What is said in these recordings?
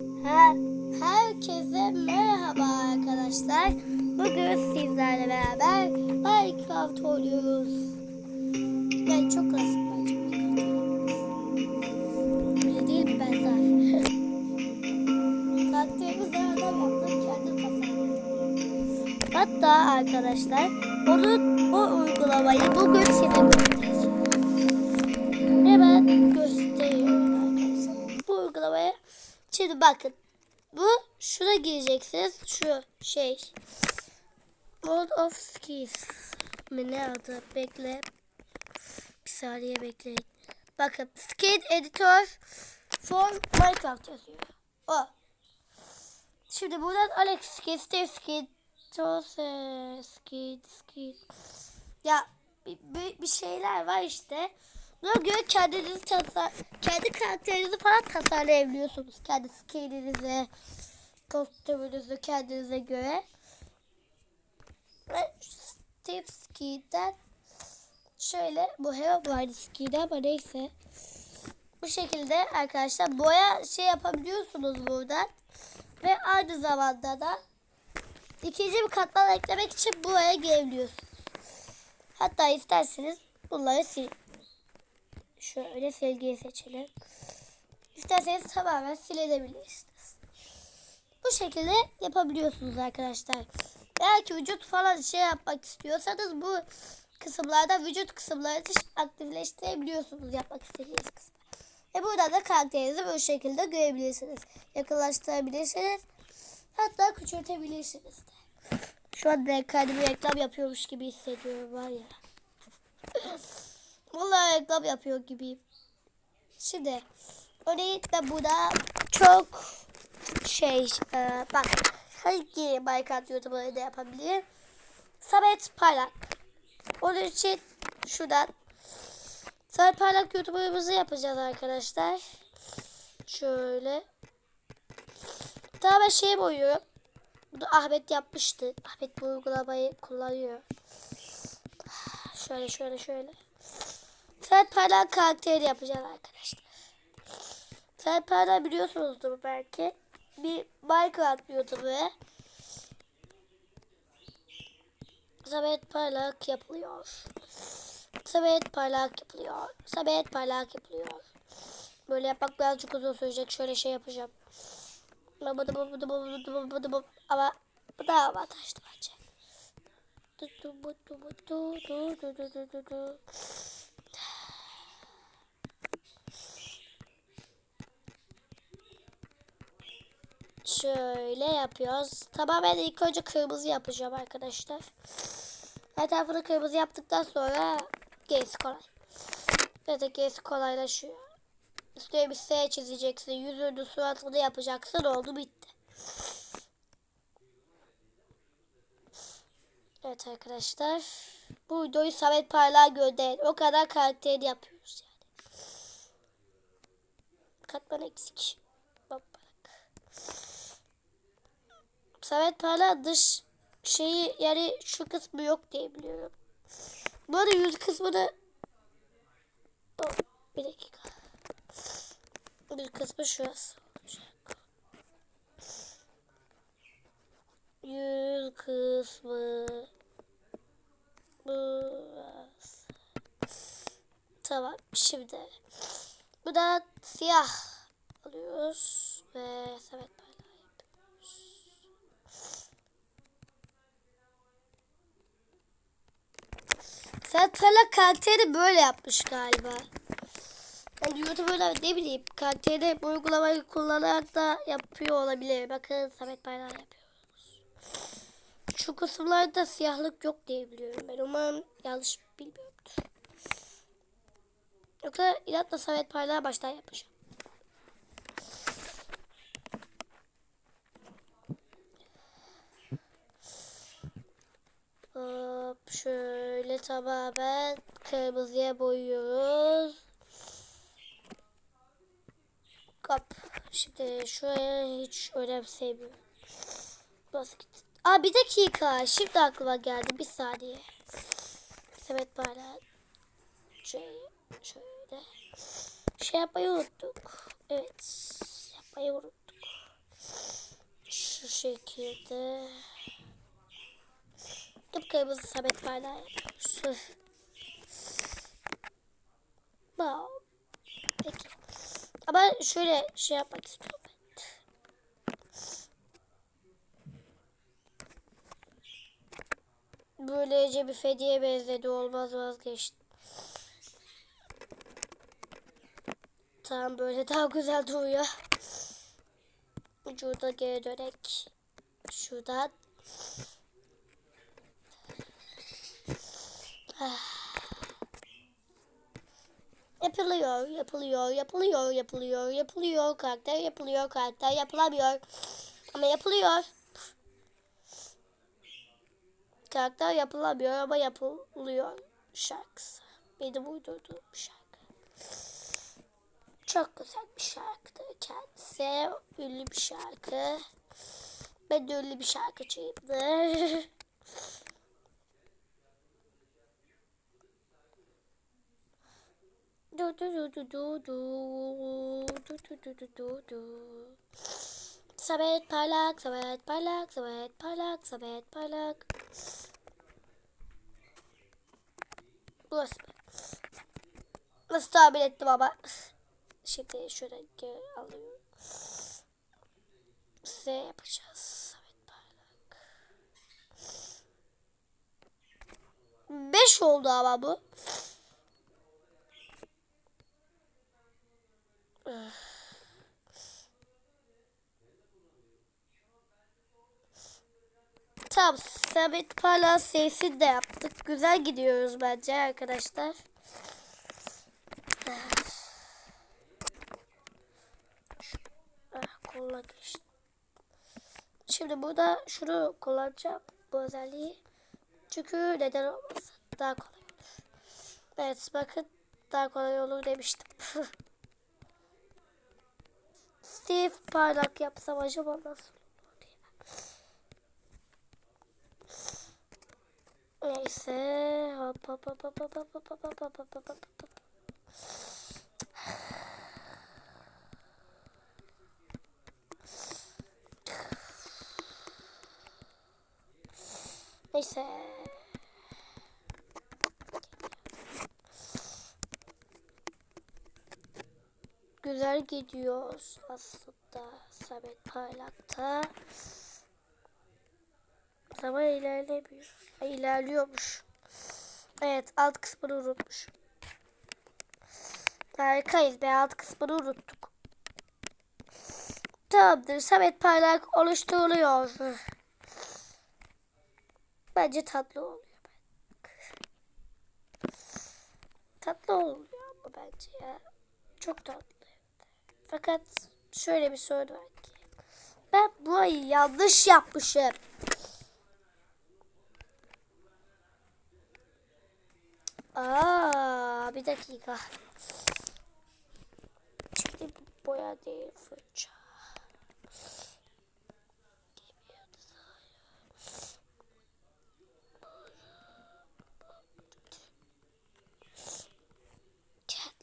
Her, herkese merhaba arkadaşlar. Bugün sizlerle beraber Minecraft oynuyoruz. Yani çok klasik bence Öyle değil mi ben zaten? Karakterimi zaten yaptım kendim tasarladım. Hatta arkadaşlar onu o uygulamayı bugün size göstereceğim. Şimdi bakın. Bu şuna gireceksiniz. Şu şey. World of Skis. Mi ne adı? Bekle. Bir saniye bekleyin. Bakın. Skate Editor for Minecraft yazıyor. O. Şimdi buradan Alex Skate, Steve Skate, Jose Skate, Skate. Ya bir, bir, bir şeyler var işte. Buna göre kendinizi tasar, kendi karakterinizi falan tasarlayabiliyorsunuz. Kendi skininize, kostümünüzü kendinize göre. Ve Steve Ski'den şöyle bu Herobrine Ski'den ama neyse. Bu şekilde arkadaşlar boya şey yapabiliyorsunuz buradan. Ve aynı zamanda da ikinci bir katman eklemek için buraya gelebiliyorsunuz. Hatta isterseniz bunları silin. Şöyle silgiyi seçelim. İsterseniz tamamen silebilirsiniz. Bu şekilde yapabiliyorsunuz arkadaşlar. Eğer ki vücut falan şey yapmak istiyorsanız bu kısımlarda vücut kısımlarını aktifleştirebiliyorsunuz yapmak istediğiniz kısmı. Ve burada da karakterinizi bu şekilde görebilirsiniz. Yakınlaştırabilirsiniz. Hatta küçültebilirsiniz de. Şu anda kendimi reklam yapıyormuş gibi hissediyorum var ya. Vallahi reklam yapıyor gibiyim. Şimdi örneğin ben burada çok şey e, bak hangi Minecraft YouTuber'ı da yapabilir? Samet Parlak. Onun için şuradan Samet Parlak YouTuber'ımızı yapacağız arkadaşlar. Şöyle. Daha ben şey boyuyorum. Bunu Ahmet yapmıştı. Ahmet bu uygulamayı kullanıyor. Şöyle şöyle şöyle. Samet Parlak karakteri yapacağız arkadaşlar. Samet Parlak biliyorsunuzdur belki. Bir Minecraft YouTuber. Samet Parlak yapılıyor. Samet Parlak yapılıyor. Samet Parlak yapılıyor. Böyle yapmak birazcık uzun sürecek. Şöyle şey yapacağım. Ama bu da avantajlı bence. Şöyle yapıyoruz. Tamamen ilk önce kırmızı yapacağım arkadaşlar. Her tarafını kırmızı yaptıktan sonra gerisi kolay. Zaten gerisi kolaylaşıyor. Üstüne bir S çizeceksin. Yüzünü suratını yapacaksın. Oldu bitti. Evet arkadaşlar. Bu videoyu Samet Parlak'a gönderin. O kadar karakteri yapıyoruz yani. Katman eksik. Bak bak. Samet Parlak dış şeyi yani şu kısmı yok diye biliyorum. Bu arada yüz kısmını oh, bir dakika. Bir kısmı şurası olacak. Yüz kısmı burası. Tamam şimdi bu da siyah alıyoruz ve Samet Parlak karakteri böyle yapmış galiba. Yani YouTuber'lar ne bileyim karakteri bu uygulamayı kullanarak da yapıyor olabilir. Bakın Samet Parlak yapıyoruz. Şu kısımlarda siyahlık yok diye biliyorum ben. Umarım yanlış bilmiyorumdur. Yoksa inatla Samet Parlak'a baştan yapacağım. Hop şöyle tamamen kırmızıya boyuyoruz. Hop. Şimdi şuraya hiç önemsemiyorum. Nasıl gitti? Aa bir dakika. Şimdi aklıma geldi. Bir saniye. Semet Parlak. Şey, şöyle. Şey yapmayı unuttuk. Evet. Yapmayı unuttuk. şekilde. Kıpkırmızı sabit bardağı yapıyoruz. Wow. Peki. Ama şöyle şey yapmak istiyorum. Böylece bir fediye benzedi olmaz vazgeçtim. Tamam böyle daha güzel duruyor. Şurada geri dönek. Şuradan. Yapılıyor, yapılıyor, yapılıyor, yapılıyor, yapılıyor. Karakter yapılıyor, karakter yapılamıyor. Ama yapılıyor. Karakter yapılamıyor ama yapılıyor şarkısı. Benim uydurduğum şarkı. Çok güzel bir şarkıdır kendisi. Ünlü bir şarkı. Ben de ünlü bir şarkıcıyımdır. Du du du du du du du du du du du Samet parlak, Samet parlak, Samet parlak, Samet parlak. Burası? Nasıl tahmin ettim ama. Şimdi geri alıyorum. Size yapacağız. Samet parlak. Beş oldu ama bu. Tamam, Samet Parlak sesini de yaptık. Güzel gidiyoruz bence arkadaşlar. Ah, kolla. Şimdi burada şunu kullanacağım. Bu özelliği. Çünkü neden olmasın. Daha kolay olur. Evet bakın daha kolay olur demiştim. Steve parlak yapsam acaba nasıl olur diye. Neyse. Hop hop hop hop hop hop hop hop hop hop hop hop hop. Neyse. Güzel gidiyoruz aslında Samet Parlak'ta. Ama ilerlemiyor. İlerliyormuş. Evet alt kısmını unutmuş. Harikayız be alt kısmını unuttuk. Tamamdır Samet Parlak oluşturuluyor. Bence tatlı oluyor. Tatlı oluyor ama bence ya. Çok tatlı. Fakat şöyle bir sorun var ki. Ben burayı yanlış yapmışım. Aa, bir dakika. Bu boya değil fırça.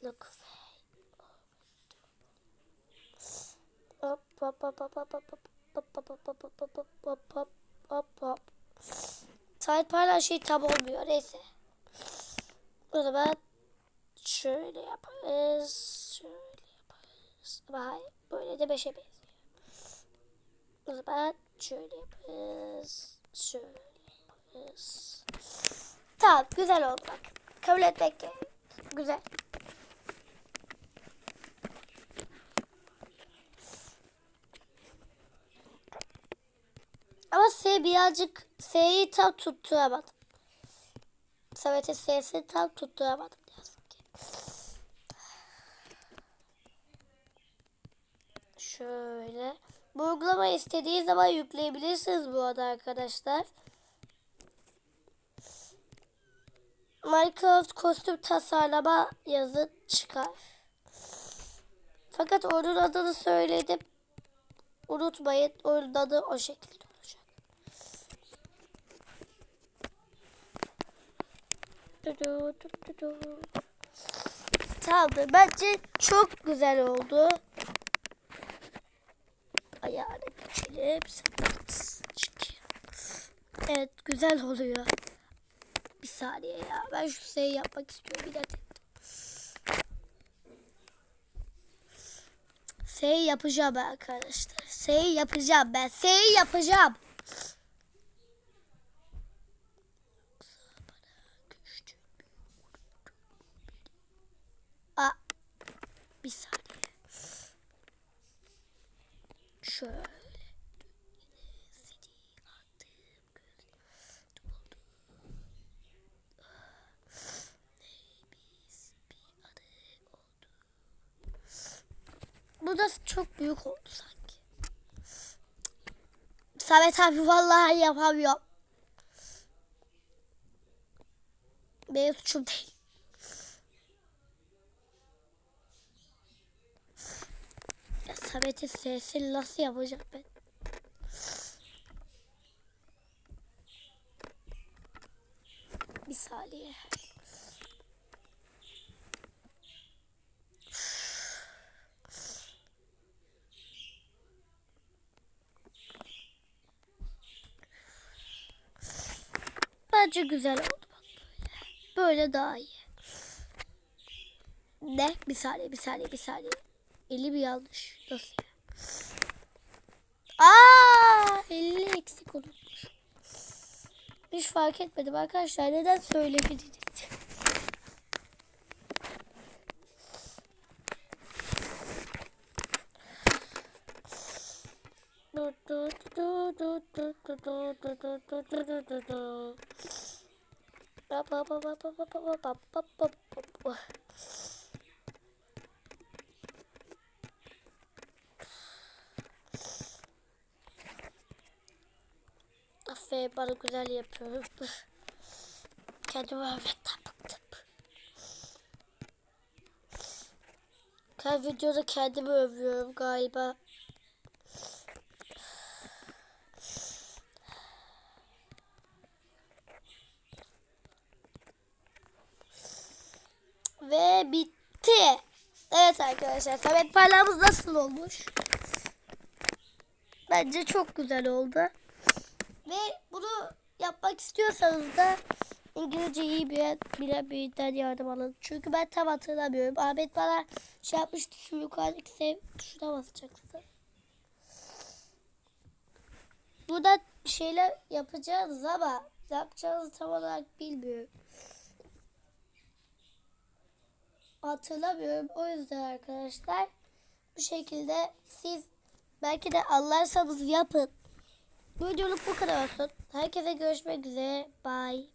Look Hop hop hop hop hop hop hop hop hop hop hop hop hop hop Sait paylaş şey tam olmuyor neyse. O zaman şöyle yaparız. Şöyle yaparız. Ama hayır böyle de beşe benziyor. O zaman şöyle yaparız. Şöyle yaparız. Tamam güzel oldu bak. Kabul etmek. Güzel. Ama S birazcık S'yi tam tutturamadım. Samet'in S'sini tam tutturamadım yazık ki. Şöyle. Bu uygulamayı istediği zaman yükleyebilirsiniz bu arada arkadaşlar. Minecraft kostüm tasarlama yazı çıkar. Fakat onun adını söyledim. Unutmayın onun adı o şekilde Tamamdır. Bence çok güzel oldu. Ay tane geçelim. Evet güzel oluyor. Bir saniye ya. Ben şu şeyi yapmak istiyorum. Bir dakika. Şey yapacağım arkadaşlar. Şey yapacağım ben. Şey yapacağım. Aa, bir saniye. Şöyle. Bu da çok büyük oldu sanki. Samet abi vallahi yapamıyorum. Benim suçum değil. Samet'in sesini nasıl yapacağım ben? Bir saniye. Bence güzel oldu böyle. Böyle daha iyi. Ne? Bir saniye, bir saniye, bir saniye. Eli bir yanlış. Nasıl? Aa, 50 eksik olmuş. Hiç fark etmedim arkadaşlar. Neden söylemediniz? Aferin bana güzel yapıyorum. Kendimi övmekten bıktım. Her videoda kendimi övüyorum galiba. Ve bitti. Evet arkadaşlar Samet parlağımız nasıl olmuş? Bence çok güzel oldu. Ve yapmak istiyorsanız da İngilizce iyi bilen birinden yardım alın. Çünkü ben tam hatırlamıyorum. Ahmet bana şey yapmıştı şu yukarıdaki sev şuna basacaksın. Burada şeyler yapacağız ama yapacağınızı tam olarak bilmiyorum. Hatırlamıyorum. O yüzden arkadaşlar bu şekilde siz belki de anlarsanız yapın. Bu videoluk bu kadar olsun. Herkese görüşmek üzere. Bye.